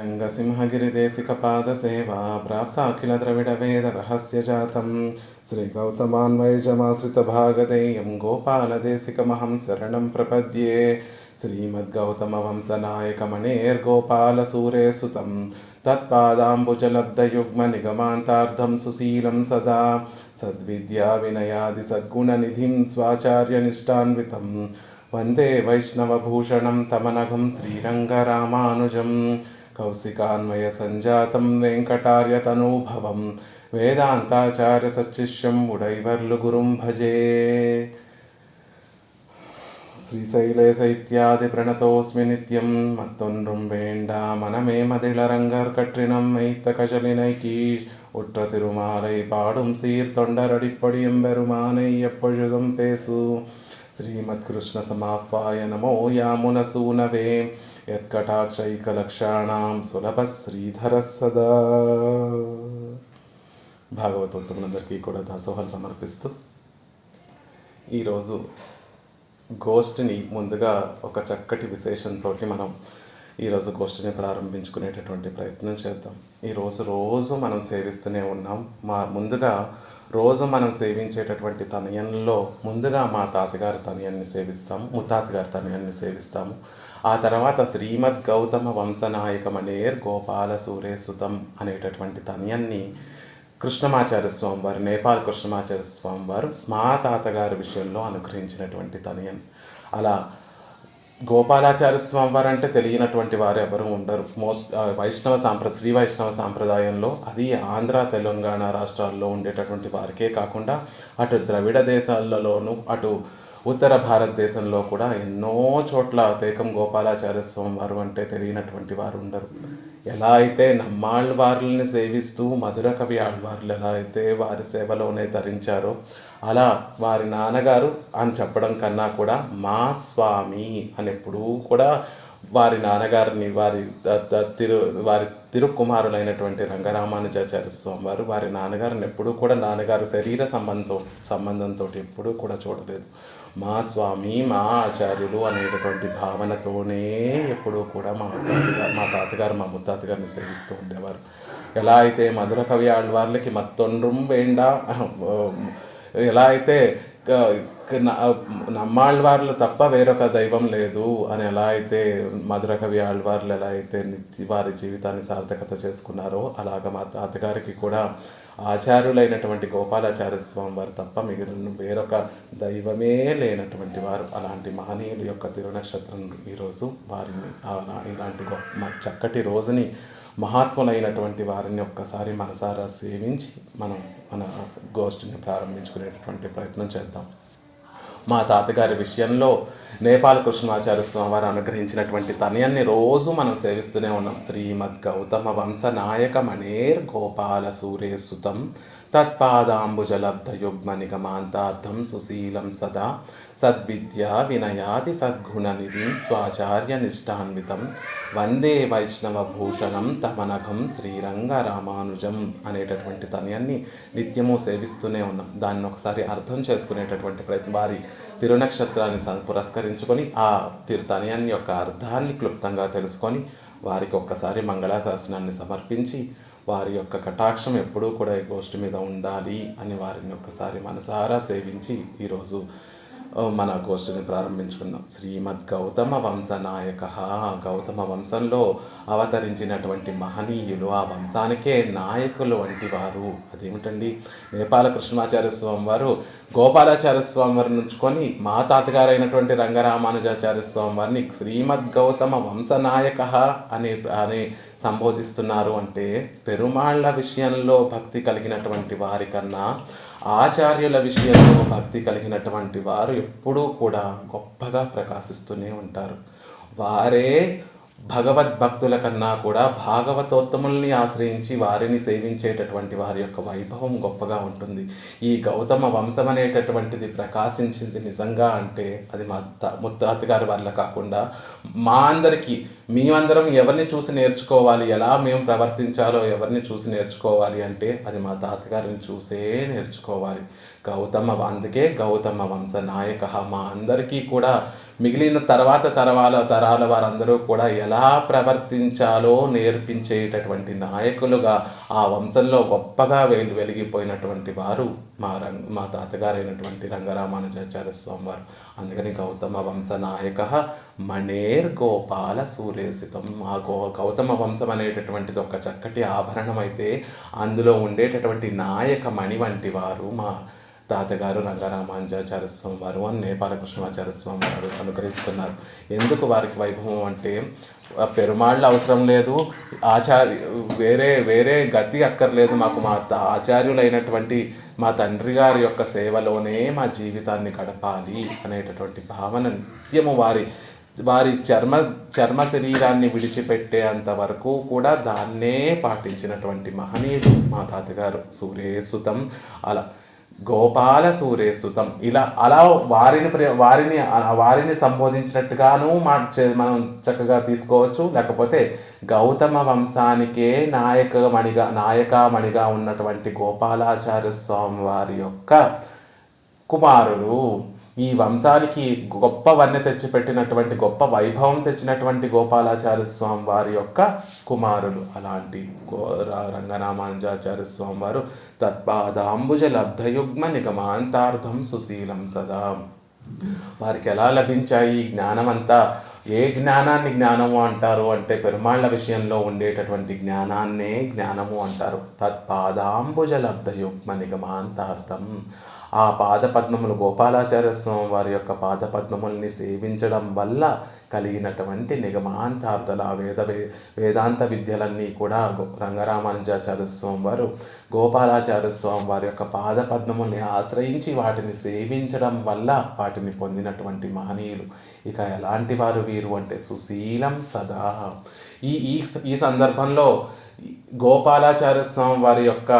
रङ्गसिंहगिरिदेशिकपादसेवा प्राप्ता अखिलद्रविडवेदरहस्यजातं श्रीगौतमान्वयजमाश्रितभागधेयं गोपालदेशिकमहं शरणं प्रपद्ये श्रीमद्गौतमवंशनायकमणेर्गोपालसूरेसुतं तत्पादाम्बुजलब्धयुग्मनिगमान्तार्धं सुशीलं सदा सद्विद्याविनयादिसद्गुणनिधिं स्वाचार्यनिष्ठान्वितं वन्दे वैष्णवभूषणं तमनघं श्रीरङ्गरामानुजम् कौशिकान्वयसञ्जातं वेङ्कटार्यतनूभवं वेदान्ताचार्यसच्शिष्यम् उडैवर्लुगुरुं भजे ஸ்ரீசைலேசைத்யாதிபிரணதோஸ்மி நித்யம் மத்தொன்றும் வேண்டா மனமே மதிளரங்கர் கற்றினம் மெய்த்த கஜலினை கீழ் உற்ற திருமாலை பாடும் சீர் தொண்டரடிப்படியும் பெருமானை எப்பொழுதும் பேசு श्रीमत्कृष्ण समाह्वाय नमो यामुनसूनवे యత్కటాక్షైకలక్షాణం సులభ శ్రీధర సదా భాగవతోత్తములందరికీ కూడా దాసోహాలు సమర్పిస్తూ ఈరోజు గోష్ఠిని ముందుగా ఒక చక్కటి విశేషంతో మనం ఈరోజు గోష్ఠిని ప్రారంభించుకునేటటువంటి ప్రయత్నం చేద్దాం. ఈరోజు రోజు మనం సేవిస్తూనే ఉన్నాం. మా ముందుగా రోజు మనం సేవించేటటువంటి తనయంలో ముందుగా మా తాతగారి తనయాన్ని సేవిస్తాము ముత్తాతగారి తనయాన్ని సేవిస్తాము. ఆ తర్వాత శ్రీమద్ గౌతమ వంశనాయకమనేర్ గోపాల సూరేసుతం అనేటటువంటి తనియన్ని కృష్ణమాచార్య స్వామి వారు నేపాల్ కృష్ణమాచార్య స్వామి వారు మా తాతగారి విషయంలో అనుగ్రహించినటువంటి తనయన్. అలా గోపాలాచార్య స్వామి వారు అంటే తెలియనటువంటి వారు ఎవరు ఉండరు. మోస్ట్ వైష్ణవ సాంప్ర శ్రీ వైష్ణవ సాంప్రదాయంలో అది ఆంధ్ర తెలంగాణ రాష్ట్రాల్లో ఉండేటటువంటి వారికే కాకుండా అటు ద్రవిడ దేశాలలోనూ అటు ఉత్తర భారతదేశంలో కూడా ఎన్నో చోట్ల తేకం గోపాలాచార్య స్వామి వారు అంటే తెలియనటువంటి వారు ఉండరు. ఎలా అయితే నమ్మాళ్ళవార్లని సేవిస్తూ మధుర కవి ఆళ్వార్లు ఎలా అయితే వారి సేవలోనే తరించారో అలా వారి నాన్నగారు అని చెప్పడం కన్నా కూడా మా స్వామి అని ఎప్పుడూ కూడా వారి నాన్నగారిని వారి తిరు వారి తిరుకుమారులైనటువంటి రంగరామానుజాచార్య స్వామి వారు వారి నాన్నగారిని ఎప్పుడూ కూడా నాన్నగారు శరీర సంబంధం సంబంధంతో ఎప్పుడూ కూడా చూడలేదు. మా స్వామి మా ఆచార్యులు అనేటటువంటి భావనతోనే ఎప్పుడూ కూడా మా తాతగారు మా తాతగారు మా ముత్తాతగారిని సేవిస్తూ ఉండేవారు. ఎలా అయితే మధుర కవి ఆళ్వార్లకి మత్తొండ్రం వేండా ఎలా అయితే నమ్మాళ్ళవార్లు తప్ప వేరొక దైవం లేదు అని ఎలా అయితే మధురకవి ఆళ్వార్లు ఎలా అయితే నిత్య వారి జీవితాన్ని సార్థకత చేసుకున్నారో అలాగ మా తాతగారికి కూడా ఆచార్యులైనటువంటి గోపాలాచార్య స్వామి వారు తప్ప మిగిలిన వేరొక దైవమే లేనటువంటి వారు. అలాంటి మహనీయుల యొక్క తిరునక్షత్రం ఈరోజు వారిని ఇలాంటి చక్కటి రోజుని మహాత్ములైనటువంటి వారిని ఒక్కసారి మనసారా సేవించి మనం మన గోష్ఠిని ప్రారంభించుకునేటటువంటి ప్రయత్నం చేద్దాం. మా తాతగారి విషయంలో నేపాల కృష్ణాచార్య స్వామి వారు అనుగ్రహించినటువంటి తనయాన్ని రోజు మనం సేవిస్తూనే ఉన్నాం. శ్రీమద్ గౌతమ వంశ నాయక మణేర్ గోపాల సూరేసుతం తత్పాదాంబుజలబ్ధయుగ్మనిగమాంతార్థం సుశీలం సదా సద్విద్యా వినయాది సద్గుణనిధిం స్వాచార్య నిష్టాన్వితం వందే వైష్ణవభూషణం తమనఘం శ్రీరంగ రామానుజం అనేటటువంటి తనయాన్ని నిత్యము సేవిస్తూనే ఉన్నాం. దాన్ని ఒకసారి అర్థం చేసుకునేటటువంటి ప్రతి వారి తిరునక్షత్రాన్ని పురస్కరించుకొని ఆ తిరుతనయాన్ని యొక్క అర్థాన్ని క్లుప్తంగా తెలుసుకొని వారికి ఒక్కసారి మంగళాశాసనాన్ని సమర్పించి వారి యొక్క కటాక్షం ఎప్పుడూ కూడా ఈ గోష్ఠి మీద ఉండాలి అని వారిని ఒక్కసారి మనసారా సేవించి ఈరోజు మన గోష్ఠిని ప్రారంభించుకుందాం. శ్రీమద్ గౌతమ వంశ నాయక గౌతమ వంశంలో అవతరించినటువంటి మహనీయులు ఆ వంశానికే నాయకులు వంటి వారు అదేమిటండి? నేపాల కృష్ణాచార్య స్వామి వారు గోపాలాచార్య స్వామి వారిని ఉంచుకొని మా తాతగారైనటువంటి రంగరామానుజాచార్య స్వామి వారిని శ్రీమద్ గౌతమ వంశనాయక అని అనే సంబోధిస్తున్నారు. అంటే పెరుమాళ్ళ విషయంలో భక్తి కలిగినటువంటి వారికన్నా ఆచార్యుల విషయంలో భక్తి కలిగినటువంటి వారు ఎప్పుడూ కూడా గొప్పగా ప్రకాశిస్తూనే ఉంటారు. వారే భగవద్భక్తుల కన్నా కూడా భాగవతోత్తముల్ని ఆశ్రయించి వారిని సేవించేటటువంటి వారి యొక్క వైభవం గొప్పగా ఉంటుంది. ఈ గౌతమ వంశం అనేటటువంటిది ప్రకాశించింది నిజంగా అంటే అది మా ముత్తాత గారి వల్ల కాకుండా మా అందరికీ మేమందరం ఎవరిని చూసి నేర్చుకోవాలి ఎలా మేము ప్రవర్తించాలో ఎవరిని చూసి నేర్చుకోవాలి అంటే అది మా తాతగారిని చూసే నేర్చుకోవాలి. గౌతమ అందుకే గౌతమ వంశ నాయక మా అందరికీ కూడా మిగిలిన తర్వాత తరాల తరాల వారందరూ కూడా ఎలా ప్రవర్తించాలో నేర్పించేటటువంటి నాయకులుగా ఆ వంశంలో గొప్పగా వెలు వెలిగిపోయినటువంటి వారు మా రంగ మా తాతగారైనటువంటి రంగరామానుజాచార్య స్వామి వారు అందుకని గౌతమ వంశ నాయక మణేర్ గోపాల సూర్యసితం. ఆ గో గౌతమ వంశం అనేటటువంటిది ఒక చక్కటి ఆభరణం అయితే అందులో ఉండేటటువంటి నాయక మణి వంటి వారు మా తాతగారు రంగరామానుజాచార్య స్వామి వారు అని నేపాల స్వామి వారు అనుగ్రహిస్తున్నారు. ఎందుకు వారికి వైభవం అంటే పెరుమాళ్ళ పెరుమాళ్ళు అవసరం లేదు ఆచార్య వేరే వేరే గతి అక్కర్లేదు మాకు మా ఆచార్యులైనటువంటి మా తండ్రి గారి యొక్క సేవలోనే మా జీవితాన్ని గడపాలి అనేటటువంటి భావన నిత్యము వారి వారి చర్మ చర్మ శరీరాన్ని విడిచిపెట్టేంత వరకు కూడా దాన్నే పాటించినటువంటి మహనీయుడు మా తాతగారు. సూర్యేసుతం అలా గోపాల సూర్యేసుతం ఇలా అలా వారిని ప్రే- వారిని వారిని సంబోధించినట్టుగాను మా మనం చక్కగా తీసుకోవచ్చు. లేకపోతే గౌతమ వంశానికే నాయకమణిగా నాయకామణిగా ఉన్నటువంటి గోపాలాచార్య స్వామి వారి యొక్క కుమారుడు ఈ వంశానికి గొప్ప వన్నె తెచ్చిపెట్టినటువంటి గొప్ప వైభవం తెచ్చినటువంటి గోపాలాచార్య స్వామి వారి యొక్క కుమారులు. అలాంటి గో రా- రంగరామానుజాచార్య స్వామి వారు తత్పాదాంబుజ లబ్ధయుగ్మ నిగమాంతార్థం సుశీలం సదా. వారికి ఎలా లభించాయి ఈ జ్ఞానమంతా? ఏ జ్ఞానాన్ని జ్ఞానము అంటారు అంటే పెరుమాళ్ళ విషయంలో ఉండేటటువంటి జ్ఞానాన్నే జ్ఞానము అంటారు. తత్పాదాంబుజ లబ్ధయుగ్మ నిగమాంతార్థం. ఆ పాదపద్మములు గోపాలాచార్య స్వామి వారి యొక్క పాదపద్మముల్ని సేవించడం వల్ల కలిగినటువంటి నిగమాంతార్థల ఆ వేద వే వేదాంత విద్యలన్నీ కూడా గో- రంగరామానుజాచార్య స్వామి వారు గోపాలాచార్య స్వామి వారి యొక్క పాదపద్మముల్ని ఆశ్రయించి వాటిని సేవించడం వల్ల వాటిని పొందినటువంటి మహనీయులు. ఇక ఎలాంటి వారు వీరు అంటే సుశీలం సదా. ఈ ఈ సందర్భంలో గోపాలాచార్య స్వామి వారి యొక్క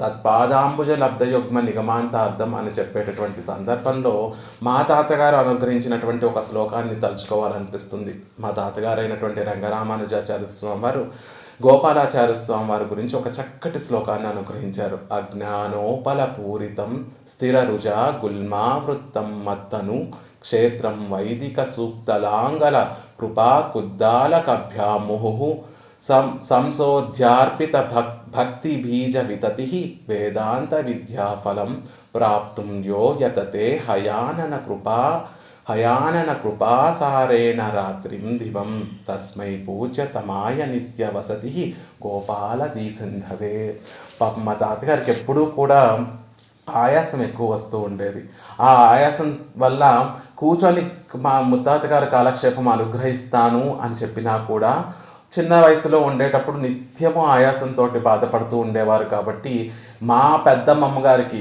తత్పాదాంబుజ లబ్ధయుగ్మ నిగమాంతార్థం అని చెప్పేటటువంటి సందర్భంలో మా తాతగారు అనుగ్రహించినటువంటి ఒక శ్లోకాన్ని తలుచుకోవాలనిపిస్తుంది. మా తాతగారు అయినటువంటి రంగరామానుజాచార్య స్వామి వారు గోపాలాచార్య స్వామి వారి గురించి ఒక చక్కటి శ్లోకాన్ని అనుగ్రహించారు. అజ్ఞానోపల పూరితం స్థిర రుజ గుల్మావృత్తం మత్తను క్షేత్రం వైదిక సూక్తలాంగల కృపా కుద్దాలకభ్యాముహు సం సంశోధ్యార్పిత భక్ భక్తి బీజ వితతి వేదాంత విద్యాఫలం ప్రాప్తుం యో యతతే హయానన కృపా హయానన కృపాసారేణ రాత్రిం దివం. తస్మై పూజ్యతమాయ నిత్య వసతి గోపాల దీసింధవే మా తాతగారికి ఎప్పుడూ కూడా ఆయాసం ఎక్కువ వస్తూ ఉండేది. ఆ ఆయాసం వల్ల కూర్చొని మా ముత్తాతగారి కాలక్షేపం అనుగ్రహిస్తాను అని చెప్పినా కూడా చిన్న వయసులో ఉండేటప్పుడు నిత్యము ఆయాసంతో బాధపడుతూ ఉండేవారు కాబట్టి మా పెద్దమ్మమ్మ గారికి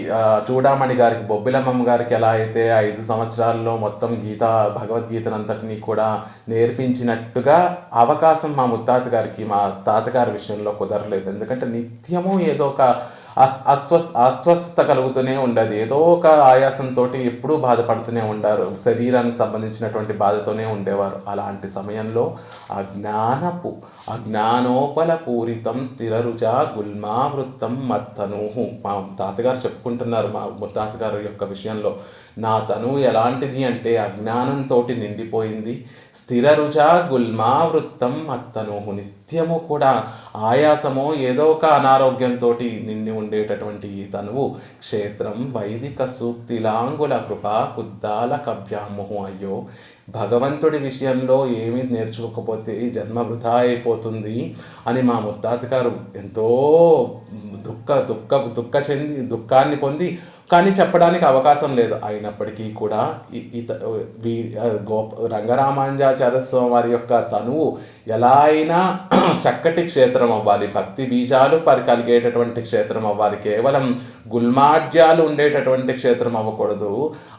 చూడామణి గారికి బొబ్బిలమ్మమ్మ గారికి ఎలా అయితే ఐదు సంవత్సరాల్లో మొత్తం గీత భగవద్గీతనంతటినీ కూడా నేర్పించినట్టుగా అవకాశం మా ముత్తాత గారికి మా తాతగారి విషయంలో కుదరలేదు. ఎందుకంటే నిత్యము ఏదో ఒక అస్ అస్వస్ అస్వస్థత కలుగుతూనే ఉండదు. ఏదో ఒక ఆయాసంతో ఎప్పుడూ బాధపడుతూనే ఉండారు శరీరానికి సంబంధించినటువంటి బాధతోనే ఉండేవారు. అలాంటి సమయంలో అజ్ఞానపు అజ్ఞానోపల పూరితం స్థిర రుచ గుల్మావృత్తం మత్తనుహు. మా తాతగారు చెప్పుకుంటున్నారు మా తాతగారు యొక్క విషయంలో. నా తను ఎలాంటిది అంటే అజ్ఞానంతో నిండిపోయింది. స్థిర రుచ గుల్మావృత్తం మత్తనుహు నిత్యము కూడా ఆయాసమో ఏదో ఒక అనారోగ్యంతో నిండి ఉండేటటువంటి ఈ తనువు క్షేత్రం వైదిక సూక్తిలాంగుల కృప కుద్దాల కభ్యాముహు. అయ్యో భగవంతుడి విషయంలో ఏమీ నేర్చుకోకపోతే ఈ జన్మ వృధా అయిపోతుంది అని మా ముత్తాత గారు ఎంతో దుఃఖ దుఃఖ దుఃఖ చెంది దుఃఖాన్ని పొంది కానీ చెప్పడానికి అవకాశం లేదు. అయినప్పటికీ కూడా ఇత వీ గోప రంగరామానుజాచార్య స్వామి వారి యొక్క తనువు ఎలా అయినా చక్కటి క్షేత్రం అవ్వాలి. భక్తి బీజాలు పరి కలిగేటటువంటి క్షేత్రం అవ్వాలి. కేవలం గుల్మాడ్యాలు ఉండేటటువంటి క్షేత్రం అవ్వకూడదు.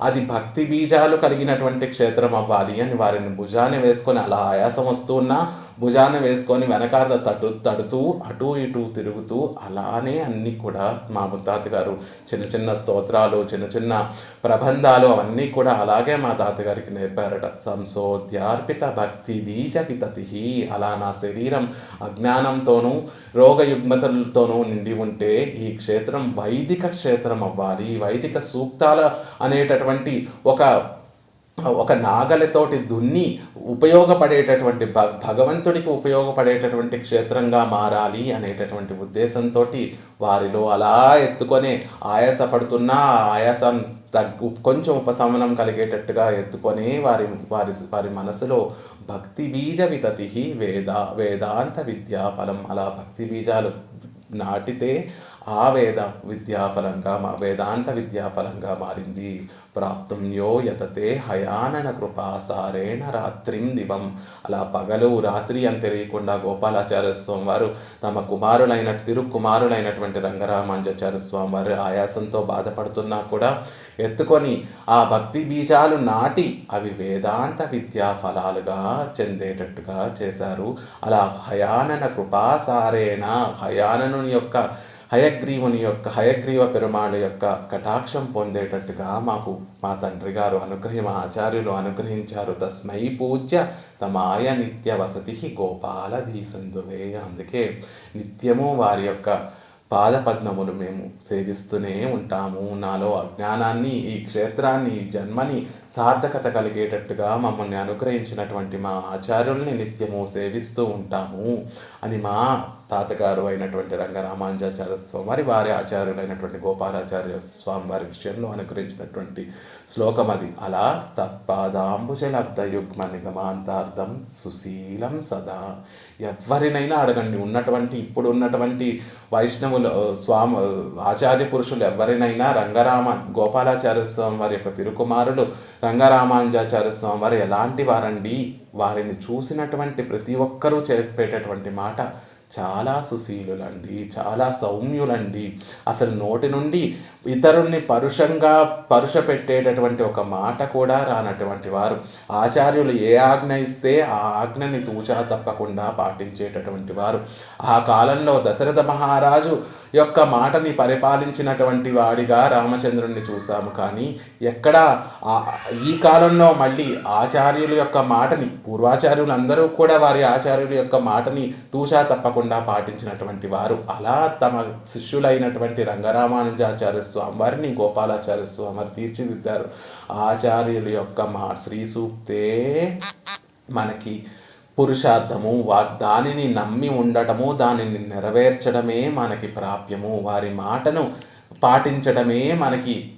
అది భక్తి బీజాలు కలిగినటువంటి క్షేత్రం అవ్వాలి అని వారిని భుజాన్ని వేసుకొని అలా ఆయాసం వస్తున్నా భుజాన్ని వేసుకొని వెనకాల తడు తడుతూ అటు ఇటు తిరుగుతూ అలానే అన్నీ కూడా మా ముత్తాత గారు చిన్న చిన్న స్తోత్రాలు చిన్న చిన్న ప్రబంధాలు అవన్నీ కూడా అలాగే మా తాతగారికి నేర్పారట. సంసోద్యార్పిత భక్తి బీజ పితతి అలా నా శరీరం అజ్ఞానంతోనూ రోగయుగ్మతలతోనూ నిండి ఉంటే ఈ క్షేత్రం వైదిక క్షేత్రం అవ్వాలి. వైదిక సూక్తాల అనేటటువంటి ఒక ఒక నాగలితోటి దున్ని ఉపయోగపడేటటువంటి భ భగవంతుడికి ఉపయోగపడేటటువంటి క్షేత్రంగా మారాలి అనేటటువంటి ఉద్దేశంతో వారిలో అలా ఎత్తుకొని ఆయాసపడుతున్నా ఆయాసం తగ్గు కొంచెం ఉపశమనం కలిగేటట్టుగా ఎత్తుకొని వారి వారి వారి మనసులో భక్తి బీజ వితతి వేద వేదాంత విద్యాఫలం. అలా భక్తి బీజాలు నాటితే ఆ వేద విద్యాఫలంగా మా వేదాంత విద్యాఫలంగా మారింది. ప్రాప్తం యో యతతే హయానన కృపాసారేణ రాత్రిం దివం. అలా పగలు రాత్రి అని తెలియకుండా గోపాలాచార్య స్వామి వారు తమ కుమారులైన తిరు కుమారులైనటువంటి రంగరామాంజాచార్య స్వామి వారు ఆయాసంతో బాధపడుతున్నా కూడా ఎత్తుకొని ఆ భక్తి బీజాలు నాటి అవి వేదాంత విద్యా ఫలాలుగా చెందేటట్టుగా చేశారు. అలా హయానన కృపాసారేణ హయానను యొక్క హయగ్రీవుని యొక్క హయగ్రీవ పెరుమాళ యొక్క కటాక్షం పొందేటట్టుగా మాకు మా తండ్రి గారు అనుగ్రహం మా ఆచార్యులు అనుగ్రహించారు. తస్మై పూజ్య తమాయ నిత్య వసతి గోపాలధీసందువే. అందుకే నిత్యము వారి యొక్క పాదపద్మములు మేము సేవిస్తూనే ఉంటాము. నాలో అజ్ఞానాన్ని ఈ క్షేత్రాన్ని ఈ జన్మని సార్థకత కలిగేటట్టుగా మమ్మల్ని అనుగ్రహించినటువంటి మా ఆచార్యుల్ని నిత్యము సేవిస్తూ ఉంటాము. అని మా తాతగారు అయినటువంటి రంగరామాంజాచార్య స్వామి వారి వారి ఆచార్యులైనటువంటి గోపాలాచార్య స్వామి వారి విషయంలో అనుగ్రహించినటువంటి శ్లోకం అది. అలా తత్పాదాంబుజలబ్ధ యుగ్మ నిగమాంతార్థం సుశీలం సదా. ఎవరినైనా అడగండి. ఉన్నటువంటి ఇప్పుడు ఉన్నటువంటి వైష్ణవులు స్వామి ఆచార్య పురుషులు ఎవరినైనా రంగరామ గోపాలాచార్య స్వామి వారి యొక్క తిరుకుమారులు రంగరామాంజాచార్య స్వామి వారు ఎలాంటి వారండి? వారిని చూసినటువంటి ప్రతి ఒక్కరూ చెప్పేటటువంటి మాట చాలా సుశీలులండి చాలా సౌమ్యులండి. అసలు నోటి నుండి ఇతరుల్ని పరుషంగా పరుష పెట్టేటటువంటి ఒక మాట కూడా రానటువంటి వారు. ఆచార్యులు ఏ ఆజ్ఞ ఇస్తే ఆ ఆజ్ఞని తూచా తప్పకుండా పాటించేటటువంటి వారు. ఆ కాలంలో దశరథ మహారాజు యొక్క మాటని పరిపాలించినటువంటి వాడిగా రామచంద్రుణ్ణి చూసాము కానీ ఎక్కడ ఈ కాలంలో మళ్ళీ ఆచార్యుల యొక్క మాటని పూర్వాచార్యులు అందరూ కూడా వారి ఆచార్యుల యొక్క మాటని తూచా తప్పకుండా పాటించినటువంటి వారు. అలా తమ శిష్యులైనటువంటి రంగరామానుజాచార్య స్వామి వారిని గోపాలాచార్య స్వామి వారు తీర్చిదిద్దారు. ఆచార్యుల యొక్క మా శ్రీ సూక్తే మనకి పురుషార్థము వా దానిని నమ్మి ఉండటము దానిని నెరవేర్చడమే మనకి ప్రాప్యము. వారి మాటను పాటించడమే మనకి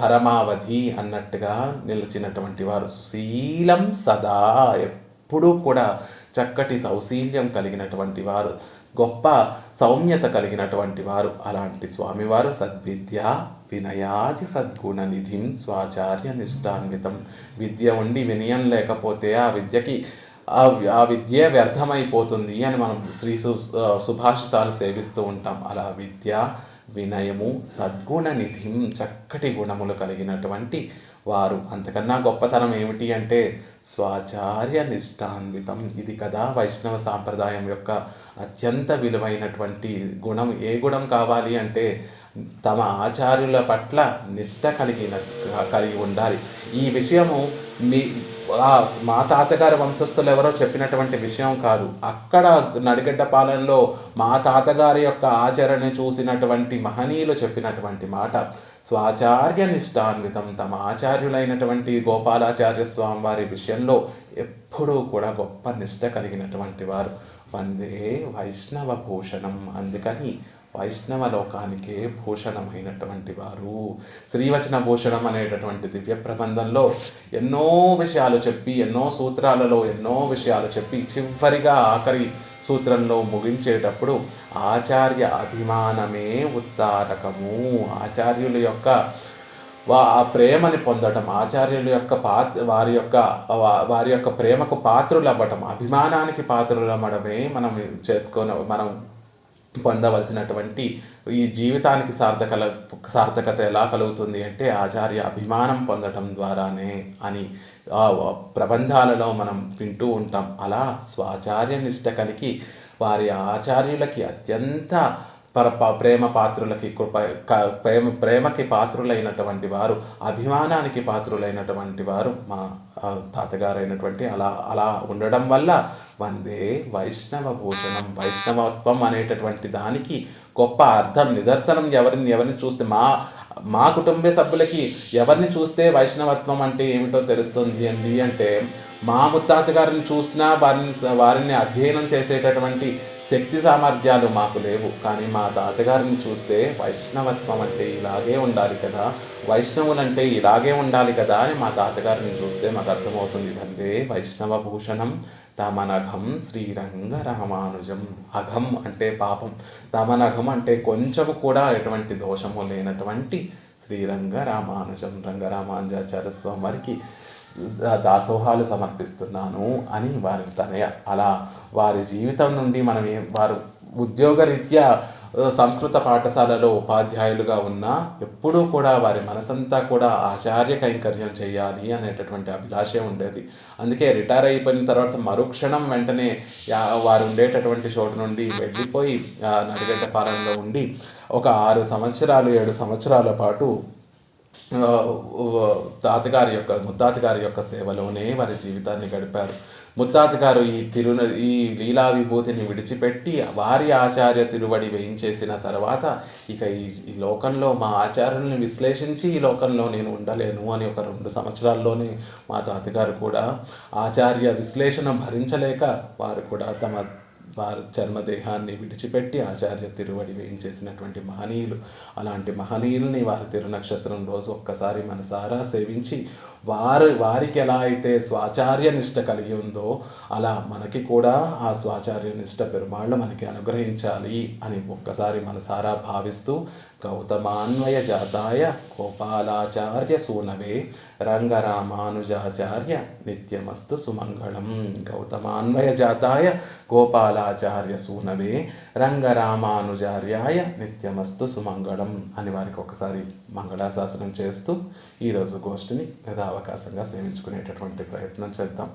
పరమావధి అన్నట్టుగా నిలిచినటువంటి వారు సుశీలం సదా. ఎప్పుడూ కూడా చక్కటి సౌశీల్యం కలిగినటువంటి వారు గొప్ప సౌమ్యత కలిగినటువంటి వారు. అలాంటి స్వామివారు సద్విద్య వినయాది సద్గుణ నిధిం స్వాచార్య నిష్టాన్వితం విద్య ఉండి వినయం లేకపోతే ఆ విద్యకి ఆ విద్య వ్యర్థమైపోతుంది అని మనం శ్రీ సు సుభాషితాలు సేవిస్తూ ఉంటాం. అలా విద్య వినయము సద్గుణ నిధిం చక్కటి గుణములు కలిగినటువంటి వారు. అంతకన్నా గొప్పతనం ఏమిటి అంటే స్వాచార్య నిష్టాన్వితం ఇది కదా వైష్ణవ సాంప్రదాయం యొక్క అత్యంత విలువైనటువంటి గుణం. ఏ గుణం కావాలి అంటే తమ ఆచార్యుల పట్ల నిష్ట కలిగిన కలిగి ఉండాలి. ఈ విషయము మీ మా తాతగారి వంశస్థులు ఎవరో చెప్పినటువంటి విషయం కాదు. అక్కడ నడిగడ్డ పాలనలో మా తాతగారి యొక్క ఆచరణ చూసినటువంటి మహనీయులు చెప్పినటువంటి మాట స్వాచార్య నిష్టాన్వితం తమ ఆచార్యులైనటువంటి గోపాలాచార్య స్వామి వారి విషయంలో ఎప్పుడూ కూడా గొప్ప నిష్ట కలిగినటువంటి వారు. వందే వైష్ణవ భూషణం. అందుకని వైష్ణవ లోకానికే భూషణమైనటువంటి వారు. శ్రీవచన భూషణం అనేటటువంటి దివ్య ప్రబంధంలో ఎన్నో విషయాలు చెప్పి ఎన్నో సూత్రాలలో ఎన్నో విషయాలు చెప్పి చివరిగా ఆఖరి సూత్రంలో ముగించేటప్పుడు ఆచార్య అభిమానమే ఉత్తారకము. ఆచార్యుల యొక్క వా ఆ ప్రేమని పొందటం ఆచార్యుల యొక్క పాత్ర వారి యొక్క వారి యొక్క ప్రేమకు పాత్రులు అవ్వటం అభిమానానికి పాత్రులు అవ్వడమే మనం చేసుకొని మనం పొందవలసినటువంటి ఈ జీవితానికి సార్థకల సార్థకత ఎలా కలుగుతుంది అంటే ఆచార్య అభిమానం పొందటం ద్వారానే అని. ప్రబంధాలలో మనం వింటూ ఉంటాం. అలా స్వాచార్య నిష్ట కలిగి వారి ఆచార్యులకి అత్యంత పర ప్రేమ పాత్రులకి ప్రేమ ప్రేమకి పాత్రులైనటువంటి వారు అభిమానానికి పాత్రులైనటువంటి వారు మా తాతగారైనటువంటి అలా అలా ఉండడం వల్ల వందే వైష్ణవ భూషణం వైష్ణవత్వం అనేటటువంటి దానికి గొప్ప అర్థం నిదర్శనం ఎవరిని ఎవరిని చూస్తే మా మా కుటుంబ సభ్యులకి ఎవరిని చూస్తే వైష్ణవత్వం అంటే ఏమిటో తెలుస్తుంది అండి అంటే మా ముత్తాత గారిని చూసినా వారిని వారిని అధ్యయనం చేసేటటువంటి శక్తి సామర్థ్యాలు మాకు లేవు. కానీ మా తాతగారిని చూస్తే వైష్ణవత్వం అంటే ఇలాగే ఉండాలి కదా. వైష్ణవులంటే ఇలాగే ఉండాలి కదా అని మా తాతగారిని చూస్తే మాకు అర్థమవుతుంది. వందే వైష్ణవ భూషణం తమనఘం శ్రీరంగ రామానుజం. అఘం అంటే పాపం. తమనఘం అంటే కొంచెము కూడా ఎటువంటి దోషము లేనటువంటి శ్రీరంగ రామానుజం రంగరామానుజాచార్య స్వామి వారికి దాసోహాలు సమర్పిస్తున్నాను అని వారి తన అలా వారి జీవితం నుండి మనం వారు ఉద్యోగరీత్యా సంస్కృత పాఠశాలలో ఉపాధ్యాయులుగా ఉన్నా ఎప్పుడూ కూడా వారి మనసంతా కూడా ఆచార్య కైంకర్యం చేయాలి అనేటటువంటి అభిలాషే ఉండేది. అందుకే రిటైర్ అయిపోయిన తర్వాత మరుక్షణం వెంటనే వారు ఉండేటటువంటి చోటు నుండి వెళ్ళిపోయి నడిగడ్డపాలెంలో ఉండి ఒక ఆరు సంవత్సరాలు ఏడు సంవత్సరాల పాటు తాతగారి యొక్క ముత్తాతగారి యొక్క సేవలోనే వారి జీవితాన్ని గడిపారు. ముత్తాతగారు ఈ తిరున ఈ లీలా విభూతిని విడిచిపెట్టి వారి ఆచార్య తిరువడి వేయించేసిన తర్వాత ఇక ఈ ఈ లోకంలో మా ఆచార్యుల్ని విశ్లేషించి ఈ లోకంలో నేను ఉండలేను అని ఒక రెండు సంవత్సరాల్లోనే మా తాతగారు కూడా ఆచార్య విశ్లేషణ భరించలేక వారు కూడా తమ వారి చర్మదేహాన్ని విడిచిపెట్టి ఆచార్య తిరువడి వేయించేసినటువంటి మహనీయులు. అలాంటి మహనీయుల్ని వారి తిరునక్షత్రం రోజు ఒక్కసారి మనసారా సేవించి వారు వారికి ఎలా అయితే స్వాచార్య నిష్ట కలిగి ఉందో అలా మనకి కూడా ఆ స్వాచార్య నిష్ట పెరుమాళ్ళు మనకి అనుగ్రహించాలి అని ఒక్కసారి మనసారా భావిస్తూ గౌతమాన్వయ జాతాయ గోపాలాచార్య సూనవే రంగరామానుజాచార్య నిత్యమస్తు సుమంగళం. గౌతమాన్వయ జాతాయ గోపాలాచార్య సూనవే రంగరామానుజార్యాయ నిత్యమస్తు సుమంగళం అని వారికి ఒకసారి మంగళాశాసనం చేస్తూ ఈరోజు గోష్ఠిని యథావకాశంగా సేవించుకునేటటువంటి ప్రయత్నం చేద్దాం.